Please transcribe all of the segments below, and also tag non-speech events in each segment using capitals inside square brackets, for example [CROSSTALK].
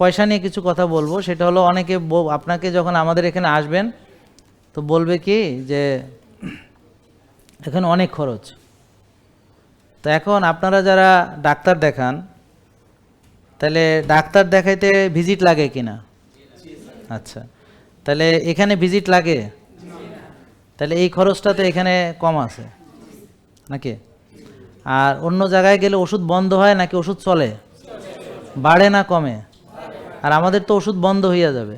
পয়সা নিয়ে কিছু কথা বলব, সেটা হলো অনেকে আপনাকে যখন আমাদের এখানে আসবেন, তো বলবে কি যে, এখানে অনেক খরচ। তো এখন আপনারা যারা ডাক্তার দেখান, তাহলে ডাক্তার দেখাইতে ভিজিট লাগে কি না আচ্ছা। তাহলে এখানে ভিজিট লাগে? তাহলে এই খরচটা তো এখানে কম আছে, নাকি? আর অন্য জায়গায় গেলে ওষুধ বন্ধ হয় নাকি ওষুধ চলে? বাড়ে না কমে? আর আমাদের তো ওষুধ বন্ধ হইয়া যাবে।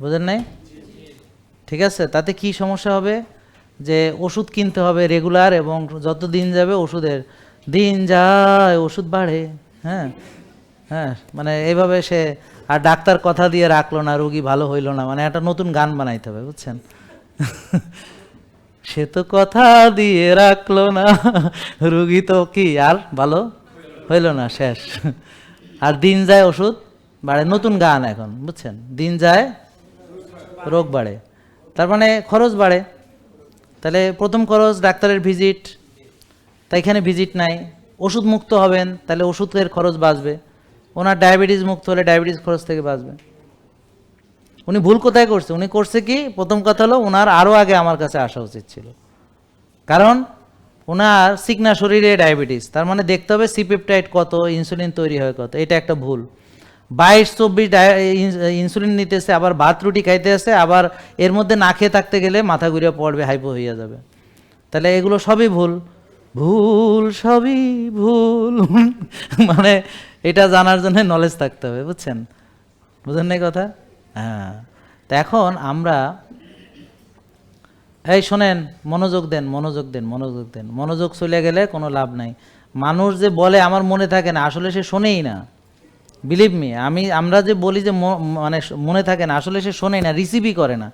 বুঝেন নাই? ঠিক আছে, তাতে কি সমস্যা হবে? যে ওষুধ কিনতে হবে রেগুলার এবং যত দিন যাবে ওষুধের, দিন যায় ওষুধ বাড়ে হ্যাঁ? হ্যাঁ মানে এইভাবে সে আর ডাক্তার কথা দিয়ে রাখল না, রুগী ভালো হইল না মানে একটা নতুন গান বানাইতে হবে, বুঝছেন? সে তো কথা দিয়ে রাখল না, রুগী তো কি আর ভালো? হইল না, শেষ। আর দিন যায় ওষুধ, বাড়ে নতুন গান এখন, বুঝছেন? দিন যায়, রোগ বাড়ে। তার মানে খরচ বাড়ে। তাহলে প্রথম খরচ ডাক্তারের ভিজিট, তা এখানে ভিজিট নাই। ওষুধ মুক্ত হবেন, তাহলে ওষুধের খরচ বাঁচবে। ওনার ডায়াবেটিস মুক্ত হলে ডায়াবেটিস খরচ থেকে বাঁচবে। উনি ভুল কোথায় করছে? উনি করছে কি? প্রথম কথা হলো ওনার আরও আগে আমার কাছে আসা উচিত ছিল। কারণ ওনার সিকনা শরীরে ডায়াবেটিস, তার মানে দেখতে হবে সিপেপটাইড কত ইনসুলিন তৈরি হয় কত, এটা একটা ভুল। বাইশ, চব্বিশ ইনসুলিন নিতেছে, আবার ভাত রুটি খাইতে আছে, আবার এর মধ্যে না খেয়ে থাকতে গেলে মাথা ঘুরিয়ে পড়বে হাইপো হইয়া যাবে। তাহলে এগুলো সবই ভুল। ভুল সবই ভুল। [LAUGHS] মানে এটা জানার জন্য নলেজ থাকতে হবে, বুঝছেন? বুঝেন না কথা? হ্যাঁ। তা এখন আমরা এই শোনেন, মনোযোগ দেন মনোযোগ দেন মনোযোগ দেন। মনোযোগ চলে গেলে কোনো লাভ নাই। মানুষ যে বলে, আমার মনে থাকে না, আসলে সে শোনেই না। বিলিভ মি আমি, আমরা যে বলি যে মানে মনে থাকে না, আসলে সে শোনেই না রিসিভই করে না।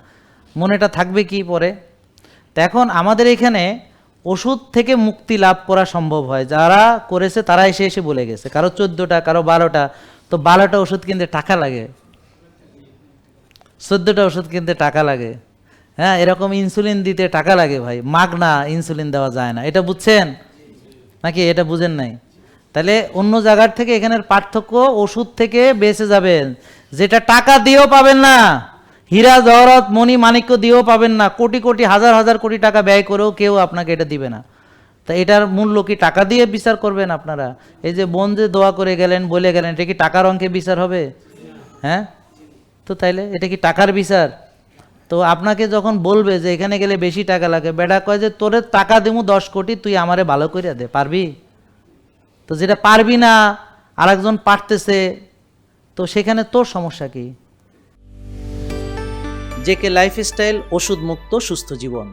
মনেটা থাকবে কি পরে? এখন আমাদের এখানে ওষুধ থেকে মুক্তি লাভ করা সম্ভব হয়। যারা করেছে তারা এসে এসে বলে গেছে। কারও চোদ্দোটা, কারও বারোটা। তো বারোটা ওষুধ কিনতে টাকা লাগে। চোদ্দোটা ওষুধ কিনতে টাকা লাগে। হ্যাঁ এরকম ইনসুলিন দিতে টাকা লাগে ভাই। মাগনা ইনসুলিন দেওয়া যায় না। এটা বুঝছেন? নাকি এটা বুঝেন নাই? তাহলে অন্য জায়গার থেকে এখানের পার্থক্য ওষুধ থেকে বেঁচে যাবেন। যেটা টাকা দিয়েও পাবেন না, হীরা, জহরত, মণি, মাণিক্য দিয়েও পাবেন না, কোটি কোটি, হাজার হাজার কোটি টাকা ব্যয় করেও কেউ আপনাকে এটা দিবে না। তা এটার মূল্য কি টাকা দিয়ে বিচার করবেন আপনারা? এই যে বোন যে দোয়া করে গেলেন, বলে গেলেন, এটা কি টাকার অঙ্কে বিচার হবে? হ্যাঁ? তো তাইলে এটা কি টাকার বিচার? তো আপনাকে যখন বলবে যে এখানে গেলে বেশি টাকা লাগে, বেটা কয় যে, তোরে টাকা দেবো দশ কোটি, তুই আমারে ভালো করে দে। পারবি? তো যেটা পারবি না আর একজন পারতেছে, তো সেখানে তোর সমস্যা কি? জেকে লাইফস্টাইল ওষুধ মুক্ত সুস্থ জীবন।